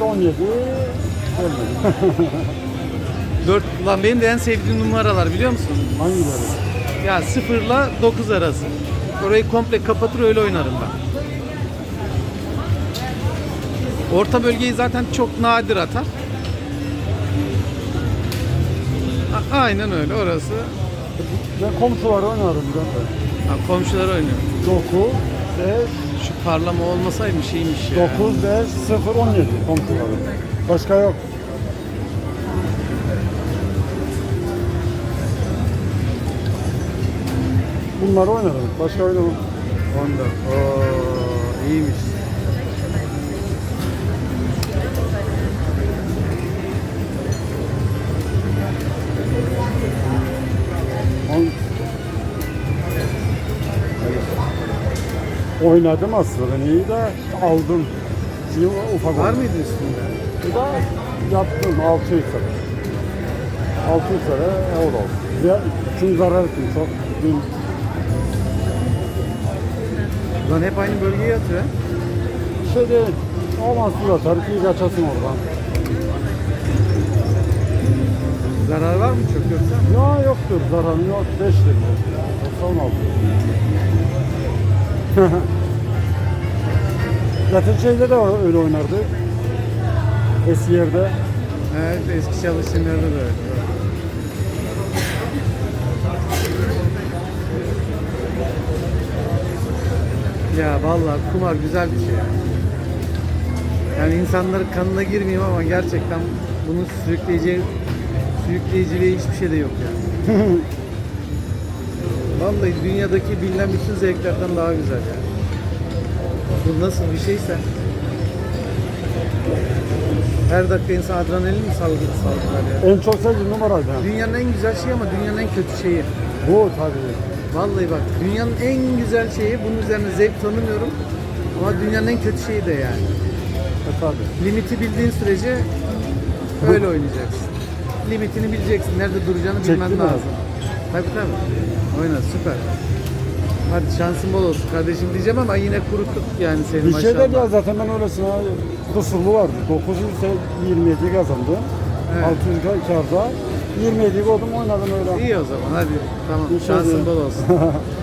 17 gelmedi. 4 lan benim de en sevdiğim numaralar biliyor musun? Hangileri? Ya 0 ile 9 arası. Orayı komple kapatır öyle oynarım ben. Orta bölgeyi zaten çok nadir atar. A- aynen öyle orası. Ben komşuları oynarım zaten. Ha, komşular oynuyor. 9, 5, Şu parlama olmasaymış iyiymiş ya. 9, 5, 0, 17 komşuları. Başka yok. Bunları oynarım. Başka oynamam. Onda. Oo, iyiymiş. Oynadım aslında ben iyi de aldım. Şimdi ufak Var oldu. mıydı üstünde? Bu da yaptım 600 sene. 600 sene o da oldu. Ya, çünkü zarar ettim çok. Dün Lan hep aynı bölgeye atıyor. ha. şey değil. Amansız atar ki kaçasın oradan. Zarar var mı çok yoksa? Ya yoktur zararı yok. 5 dedi. Yoksa 16. Zaten şeyde de öyle oynardı. Eski yerde. Evet eski çalışanlarda da öyle. Ya vallahi kumar güzel bir şey ya. Yani insanların kanına girmeyeyim ama gerçekten bunun sürükleyici sürükleyiciliği hiçbir şey de yok yani. Vallahi dünyadaki bilinen bütün zevklerden daha güzel yani. Bu nasıl bir şeyse her dakika insan adrenalin mi salgı salgılar ya? En çok sevdiğim numaraydı. ha. Dünyanın en güzel şeyi ama dünyanın en kötü şeyi. Bu tabii. Vallahi bak dünyanın en güzel şeyi bunun üzerine zevk tanımıyorum. Ama dünyanın en kötü şeyi de yani. E, tabii. Limiti bildiğin sürece öyle oynayacaksın. Limitini bileceksin. Nerede duracağını Çekti bilmen mi lazım. Tabii tabii. Oyna süper. Hadi şansın bol olsun kardeşim diyeceğim ama yine kuruttuk yani seni Bir şey maşallah. değil ya zaten ben öylesine kusurlu vardı. 900 ise 27 kazandım. Evet. 600 karda 27 koydum oynadım öyle. İyi o zaman hadi. Tamam İnşallah. şansın bol olsun.